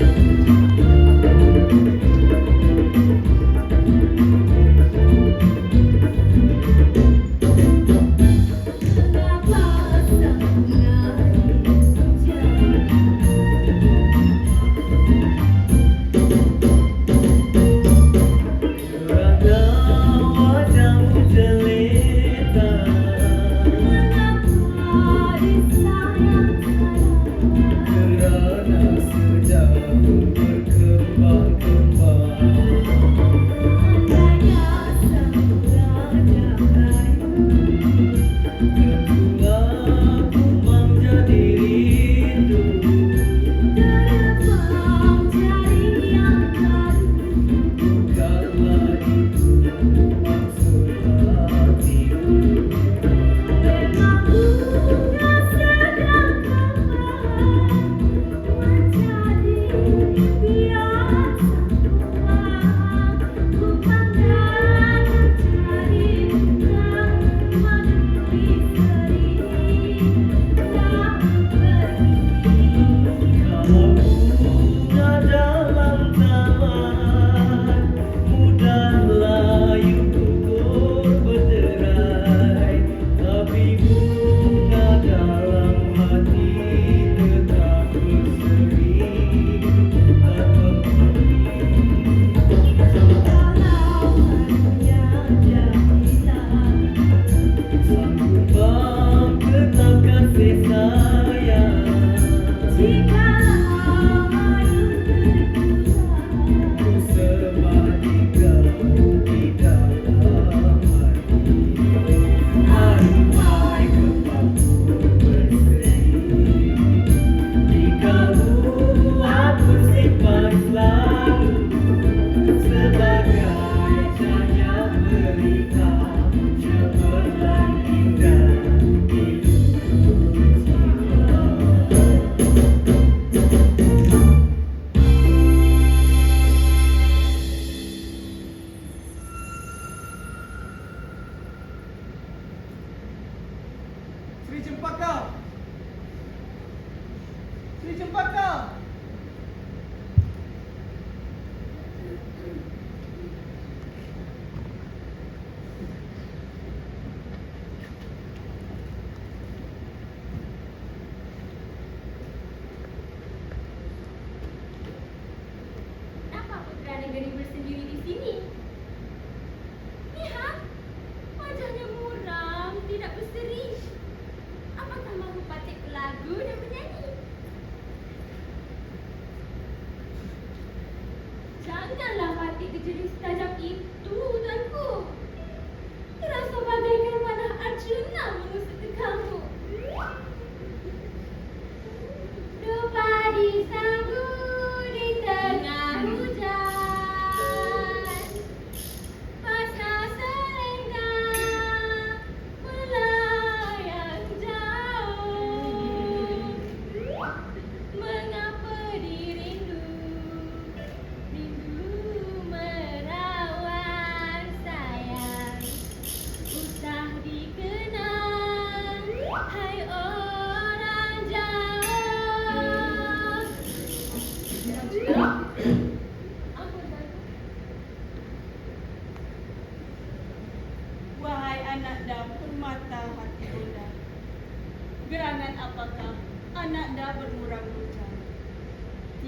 Mengapa blood.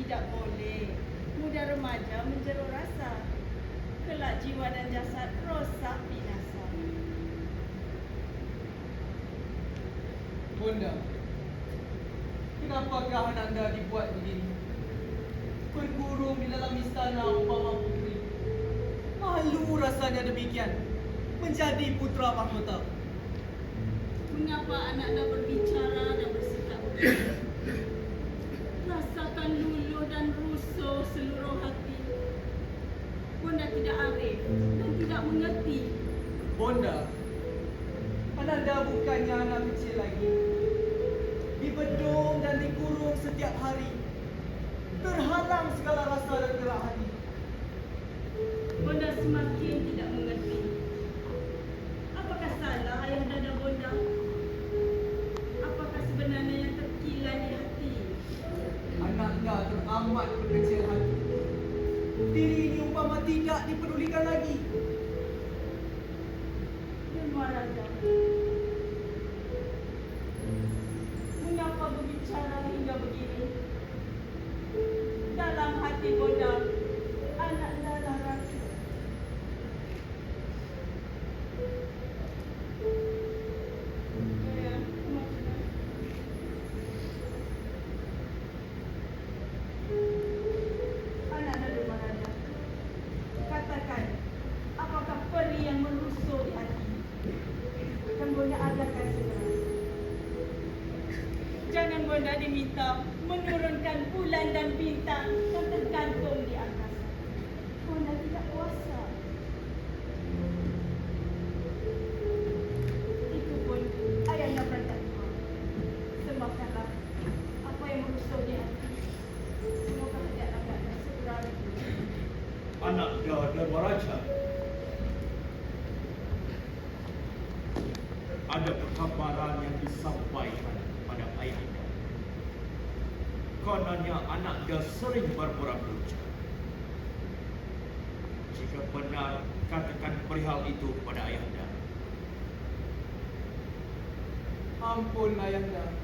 Tidak boleh muda remaja menjeruh rasa Kelak jiwa dan jasad rosak binasa Bunda. Kenapakah anda dibuat begini? Bergurung di dalam istana umpama putri. Malu rasanya demikian. Menjadi putra mahkota. Mengapa anak dah berbicara dan bersikap Rasakan luluh dan rusuh seluruh hati Bunda tidak arif dan tidak mengerti Bonda, Ananda bukannya anak kecil lagi. Dibedung dan dikurung setiap hari. Terhalang segala rasa dan gerak hati. Bonda semakin tidak mengerti. Apakah salah ayah dan bonda? Apakah sebenarnya yang terkilan di hati? Anak anda teramat berkecil hati. Umpama tidak dipedulikan lagi. Dharma Raja. Mengapa berbicara hingga begini? Dalam hati Bonda, anak darah raja. Ya, maksudnya. Anak Dharma Raja. Katakan, apakah peri yang merusuk di hati? Dan Bonda adakan segera. Jangan Diminta menurunkan bulan dan bintang yang tergantung di angkasa. Bonda tidak kuasa. Itu pun ayahnya berangkat tua. Sembahkanlah apa yang merusuk di hati. Semoga tidak akan segera Anak Dharma Raja. Ada perkabaran yang disampaikan kepada ayahnya. Kononnya anak dia sering berperang lucu. Jika benar, katakan perihal itu kepada ayahnya. Ampun ayahnya.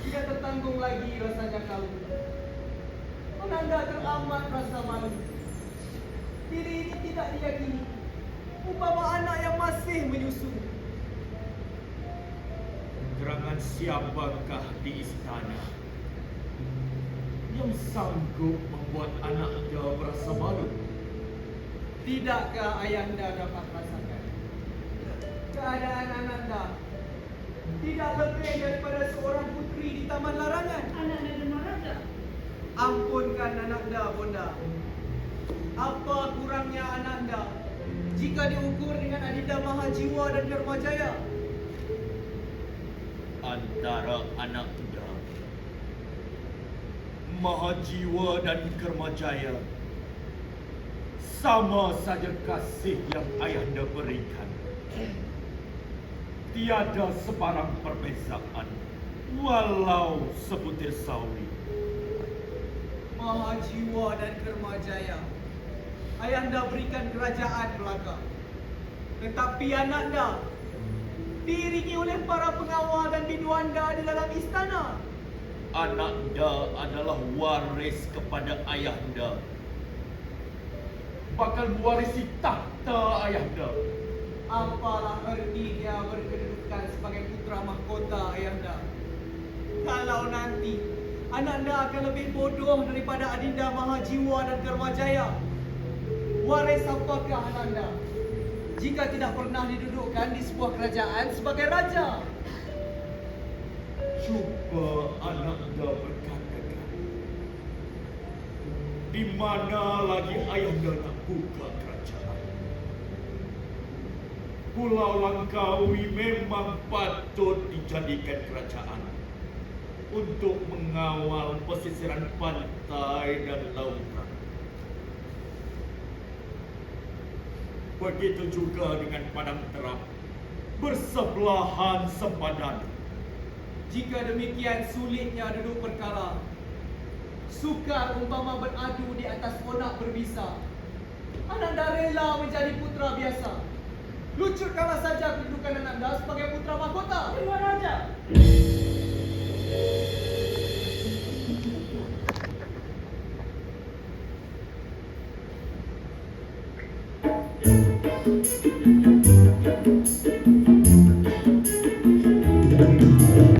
Tidak tertanggung lagi rasanya kamu. Ananda teramat rasa malu. Diri ini tidak diyakini. Umpama anak yang masih menyusu. Gerangan siapakah di istana yang sanggup membuat anak dia merasa malu? Tidakkah ayahanda dapat rasakan? Keadaan Ananda tidak lebih daripada seorang putri di taman larangan. Anak Dharma Raja. Ampunkan Ananda, Bonda. Apa kurangnya Ananda jika diukur dengan Adinda Mahajiwa dan Dharmajaya? antara anak muda Mahajiwa dan Kermajaya sama saja kasih yang ayahanda berikan. Tiada sebarang perbezaan walau sebutir sawi. Mahajiwa dan Kermajaya. Ayahanda berikan kerajaan belaka. Tetapi ananda diiringi oleh para pengawal dan biduanda di dalam istana. Ananda adalah waris kepada ayahanda. Bakal mewarisi tahta ayahanda. Apalah erti dia berkedudukan sebagai putra mahkota ayahanda? Kalau nanti ananda akan lebih bodoh daripada Adinda Mahajiwa dan Kermajaya. Waris apakah ananda? Jika tidak pernah didudukkan di sebuah kerajaan sebagai raja. Cuba ananda berkatakan. Di mana lagi ayahanda nak buka kerajaan? Pulau Langkawi memang patut dijadikan kerajaan untuk mengawal pesisiran pantai dan lautan. Begitu juga dengan Padang Terap bersebelahan sepadan. Jika demikian sulitnya duduk perkara. Sukar umpama beradu di atas onak berbisa. Ananda rela menjadi putra biasa. Lucutkanlah saja kedudukan Ananda sebagai putra mahkota. Dharma Raja. Thank